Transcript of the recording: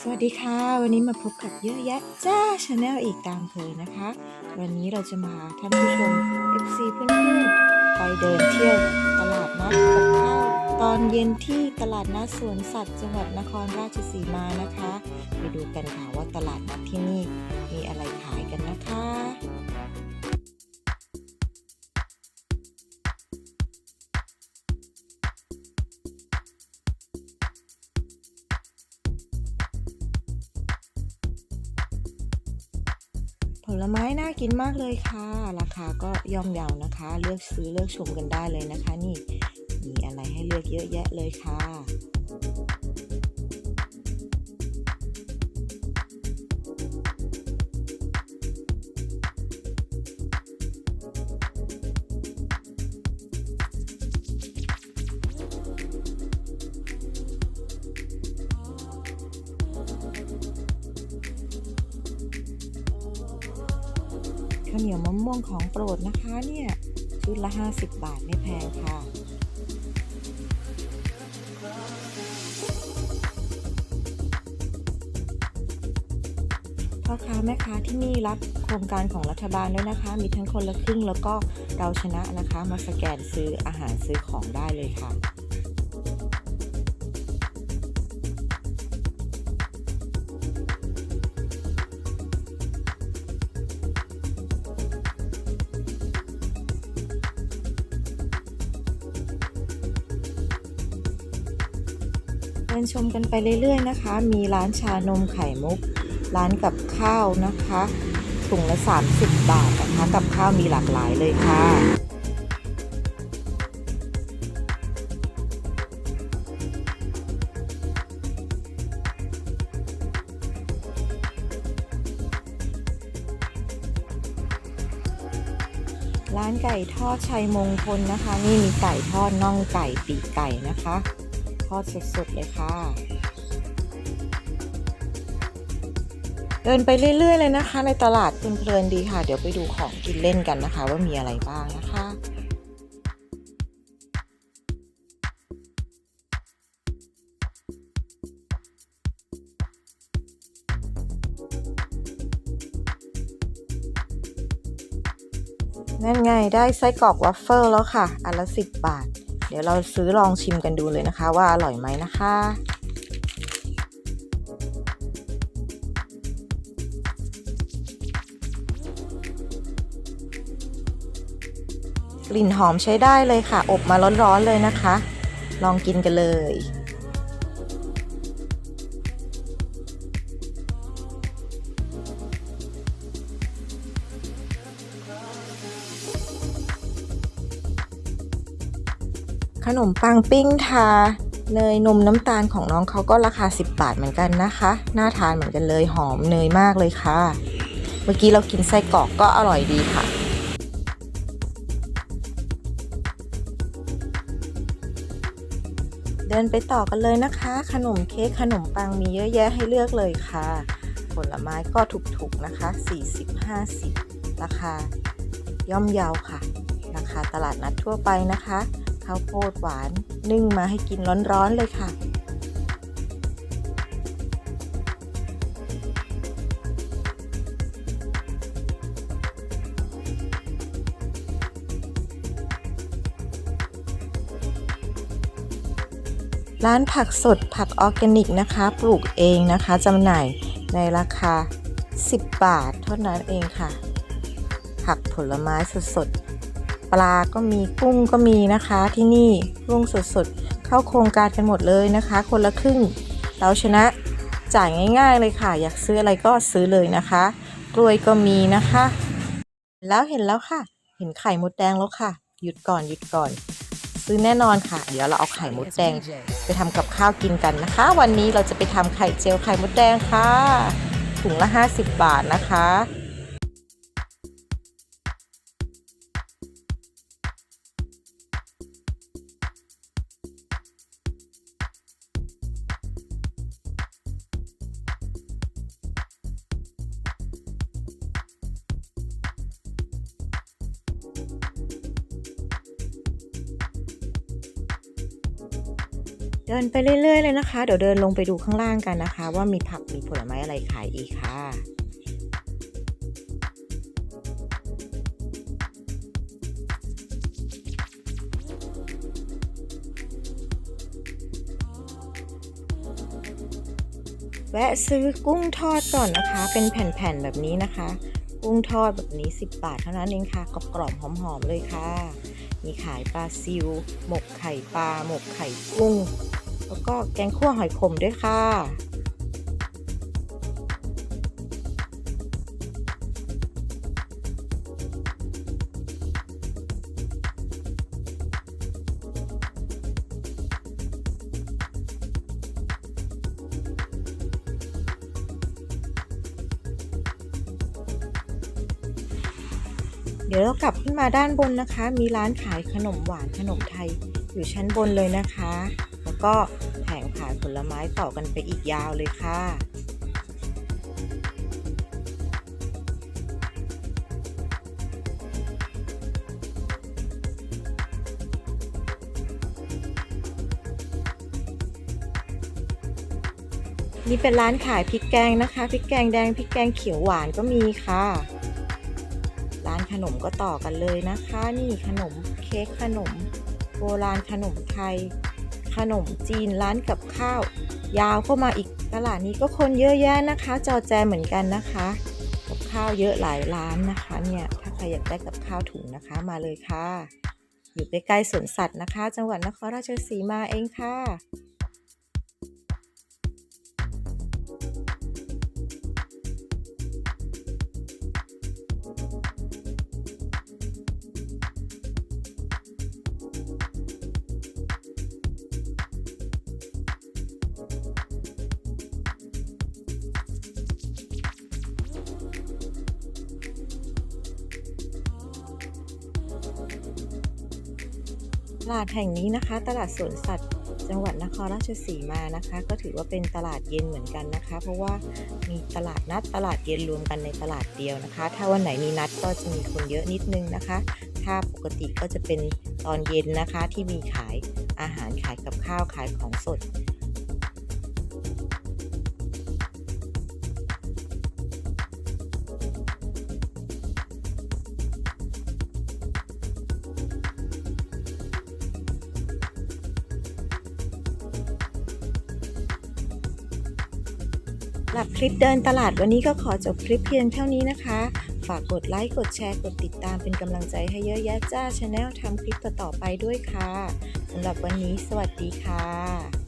สวัสดีค่ะ วันนี้มาพบกับเยอะแยะจ้าชาแนลอีกตามเคยนะคะ วันนี้เราจะมาท่านผู้ชม FC เพื่อนๆ ไปเดินเที่ยวตลาดนัดกับข้าวตอนเย็นที่ตลาดนัดสวนสัตว์จังหวัดนครราชสีมานะคะ ไปดูกันค่ะว่าตลาดนัดที่นี่มีอะไรขายกันนะคะ ผลไม้น่ากินมากเลยค่ะ ราคาก็ย่อมเยาวนะคะ เลือกซื้อเลือกชมกันได้เลยนะคะ นี่มีอะไรให้เลือกเยอะแยะเลยค่ะ ข้าวเหนียวมะม่วงของโปรดนะคะเนี่ยชุดละ 50 บาทไม่แพงค่ะพ่อค้าแม่ค้าที่นี่รับโครงการของรัฐบาลด้วยนะคะ มีทั้งคนละครึ่งแล้วก็เราชนะนะคะ มาสแกนซื้ออาหารซื้อของได้เลยค่ะ ดินชมกันไปเรื่อยๆนะคะ มีร้านชานมไข่มุก ร้านกับข้าวนะคะ ถุงละ 30 บาทนะคะ กับข้าวมีหลากหลายเลยค่ะร้านไก่ทอดชัยมงคลนะคะ นี่มีไก่ทอดน่องไก่ปีกไก่นะคะ อดสดๆเลยค่ะ เดินไปเรื่อย ๆ เลยนะคะ ในตลาดเพลินๆดีค่ะ เดี๋ยวไปดูของกินเล่นกันนะคะ ว่ามีอะไรบ้างนะคะนั่นไง ได้ไส้กรอกวัฟเฟิลแล้วค่ะ อันละสิบบาท ดี๋ยวเราซื้อลองชิมกันดูเลยนะคะ ว่าอร่อยไหมนะคะกลิ่นหอมใช้ได้เลยค่ะ อบมาร้อนๆเลยนะคะ ลองกินกันเลย ขนมปังปิ้งทาเนยนมน้ำตาลของน้องเขาก็ราคา 10 บาทเหมือนกันนะคะ น่าทานเหมือนกันเลยหอมเนยมากเลยค่ะ เมื่อกี้เรากินไส้กรอกก็อร่อยดีค่ะ เดินไปต่อกันเลยนะคะ ขนมเค้กขนมปังมีเยอะแยะให้เลือกเลยค่ะ ผลไม้ก็ถูกๆนะคะ 40-50 ราคาย่อมเยาวค่ะ ราคาตลาดนัดทั่วไปนะคะ ข้าวโพดหวาน นึ่งมาให้กินร้อนๆเลยค่ะ ร้านผักสดผักออร์แกนิกนะคะ ปลูกเองนะคะจำหน่ายในราคา 10 บาทเท่านั้นเองค่ะ ผักผลไม้สดๆ ปลาก็มีกุ้งก็มีนะคะที่นี่กุ้งสดๆ เข้าโครงการกันหมดเลยนะคะ คนละครึ่ง เราชนะจ่ายง่ายๆเลยค่ะ อยากซื้ออะไรก็ซื้อเลยนะคะ กล้วยก็มีนะคะ แล้วเห็นแล้วค่ะ เห็นไข่มดแดงแล้วค่ะ หยุดก่อนหยุดก่อน ซื้อแน่นอนค่ะ เดี๋ยวเราเอาไข่มดแดง ไปทำกับข้าวกินกันนะคะ วันนี้เราจะไปทำไข่เจียวไข่มดแดงค่ะถุงละ 50 บาทนะคะ เดินไปเรื่อยๆเลยนะคะ เดี๋ยวเดินลงไปดูข้างล่างกันนะคะ ว่ามีผักมีผลไม้อะไรขายอีกค่ะแวะซื้อกุ้งทอดก่อนนะคะ เป็นแผ่นๆแบบนี้นะคะ กุ้งทอดแบบนี้ 10 บาทเท่านั้นเองค่ะกรอบๆหอมๆเลยค่ะ มีขายปลาซิว หมกไข่ปลา หมกไข่กุ้ง แล้วก็แกงคั่วหอยขมด้วยค่ะ ดี๋ยวเรากลับขึ้นมาด้านบนนะคะ มีร้านขายขนมหวานขนมไทยอยู่ชั้นบนเลยนะคะ แล้วก็แผงขายผลไม้ต่อกันไปอีกยาวเลยค่ะนี่เป็นร้านขายพริกแกงนะคะ พริกแกงแดง พริกแกงเขียวหวานก็มีค่ะ ร้านขนมก็ต่อกันเลยนะคะ นี่ขนมเค้กขนม โบราณขนมไทย ขนมจีนร้านกับข้าว ยาวเข้ามาอีกตลาดนี้ก็คนเยอะแยะนะคะ จอแจเหมือนกันนะคะกับข้าวเยอะหลายร้านนะคะเนี่ยถ้าใครอยากได้กับข้าวถุงนะคะมาเลยค่ะ อยู่ใกล้ๆสวนสัตว์นะคะ จังหวัดนครราชสีมาเองค่ะ ตลาดแห่งนี้นะคะ ตลาดสวนสัตว์ จังหวัดนครราชสีมานะคะ ก็ถือว่าเป็นตลาดเย็นเหมือนกันนะคะ เพราะว่ามีตลาดนัดตลาดเย็นรวมกันในตลาดเดียวนะคะ ถ้าวันไหนมีนัดก็จะมีคนเยอะนิดนึงนะคะ ถ้าปกติก็จะเป็นตอนเย็นนะคะที่มีขายอาหารขายกับข้าวขายของสด หรับคลิปเดินตลาดวันนี้ก็ขอจบคลิปเพียงเท่านี้นะคะ ฝากกดไลค์ กดแชร์ กดติดตามเป็นกำลังใจให้เยอะแยะจ้าชาแนลทำคลิปต่อๆไปด้วยค่ะสำหรับวันนี้สวัสดีค่ะ